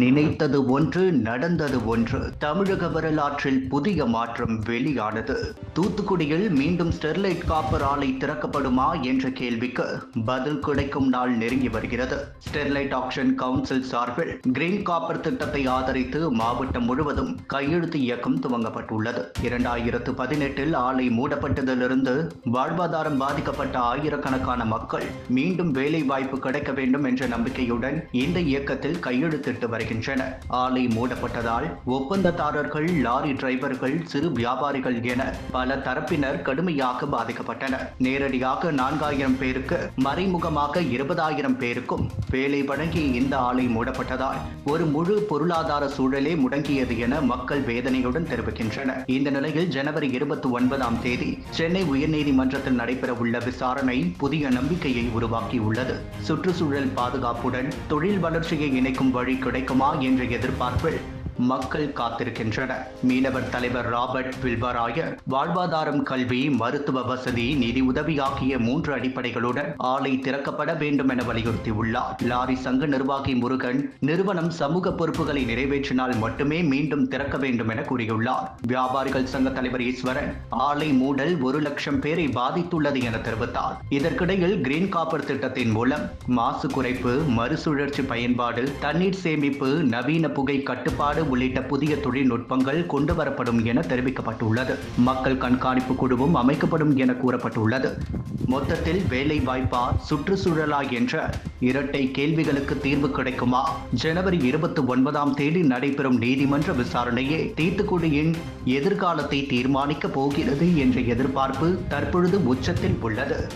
நினைத்தது ஒன்று நடந்தது ஒன்று. தமிழக வரலாற்றில் புதிய மாற்றம் வெளியானது. தூத்துக்குடியில் மீண்டும் ஸ்டெர்லைட் காப்பர் ஆலை திறக்கப்படுமா என்ற கேள்விக்கு பதில் கிடைக்கும் நாள் நெருங்கி வருகிறது. ஸ்டெர்லைட் ஆக்ஷன் கவுன்சில் சார்பில் கிரீன் காப்பர் திட்டத்தை ஆதரித்து மாவட்டம் முழுவதும் கையெழுத்து இயக்கம் துவங்கப்பட்டுள்ளது. இரண்டாயிரத்து பதினெட்டில் ஆலை மூடப்பட்டதிலிருந்து வாழ்வாதாரம் பாதிக்கப்பட்ட ஆயிரக்கணக்கான மக்கள் மீண்டும் வேலை வாய்ப்பு கிடைக்க வேண்டும் என்ற நம்பிக்கையுடன் இந்த இயக்கத்தில் கையெழுத்திட்டு வருகின்றன. ஆலை மூடப்பட்டதால் ஒப்பந்ததாரர்கள் லாரி டிரைவர்கள் சிறு வியாபாரிகள் என பல தரப்பினர் கடுமையாக பாதிக்கப்பட்டனர். நேரடியாக நான்காயிரம் பேருக்கு மறைமுகமாக இருபதாயிரம் பேருக்கும் வேலை வழங்கிய இந்த ஆலை மூடப்பட்டதால் ஒரு முழு பொருளாதார சூழலே முடங்கியது என மக்கள் வேதனையுடன் தெரிவிக்கின்றனர். இந்த நிலையில் ஜனவரி இருபத்தி ஒன்பதாம் தேதி சென்னை உயர்நீதிமன்றத்தில் நடைபெறவுள்ள விசாரணை புதிய நம்பிக்கையை உருவாக்கியுள்ளது. சுற்றுச்சூழல் பாதுகாப்புடன் தொழில் வளர்ச்சியை இணைக்கும் வழி கிடைக்கும் என்ற எதிர்பார்ப்பில் மக்கள் காத்திருக்கின்றனர். மீனவர் தலைவர் ராபர்ட் வில்வராயர் வாழ்வாதாரம் கல்வி மருத்துவ வசதி நிதி உதவி ஆகிய மூன்று அடிப்படைகளுடன் ஆலை திறக்கப்பட வேண்டும் என வலியுறுத்தியுள்ளார். லாரி சங்க நிர்வாகி முருகன் நிறுவனம் சமூக பொறுப்புகளை நிறைவேற்றினால் மட்டுமே மீண்டும் திறக்க வேண்டும் என கூறியுள்ளார். வியாபாரிகள் சங்க தலைவர் ஈஸ்வரன் ஆலை மூடல் ஒரு லட்சம் பேரை பாதித்துள்ளது என தெரிவித்தார். இதற்கிடையில் கிரீன் காப்பர் திட்டத்தின் மூலம் மாசு குறைப்பு மறுசுழற்சி பயன்பாடு தண்ணீர் சேமிப்பு நவீன புகை கட்டுப்பாடு உள்ளிட்ட புதிய தொழில்நுட்பங்கள் கொண்டு வரப்படும் என தெரிவிக்கப்பட்டுள்ளது. மக்கள் கண்காணிப்பு குழுவும் அமைக்கப்படும் என கூறப்பட்டுள்ளது. மொத்தத்தில் வேலை வாய்ப்பா சுற்றுச்சூழலா என்ற இரட்டை கேள்விகளுக்கு தீர்வு கிடைக்குமா? ஜனவரி இருபத்தி ஒன்பதாம் தேதி நடைபெறும் நீதிமன்ற விசாரணையே தீத்துக்குடியின் எதிர்காலத்தை தீர்மானிக்க போகிறது என்ற எதிர்பார்ப்பு தற்பொழுது உச்சத்தில் உள்ளது.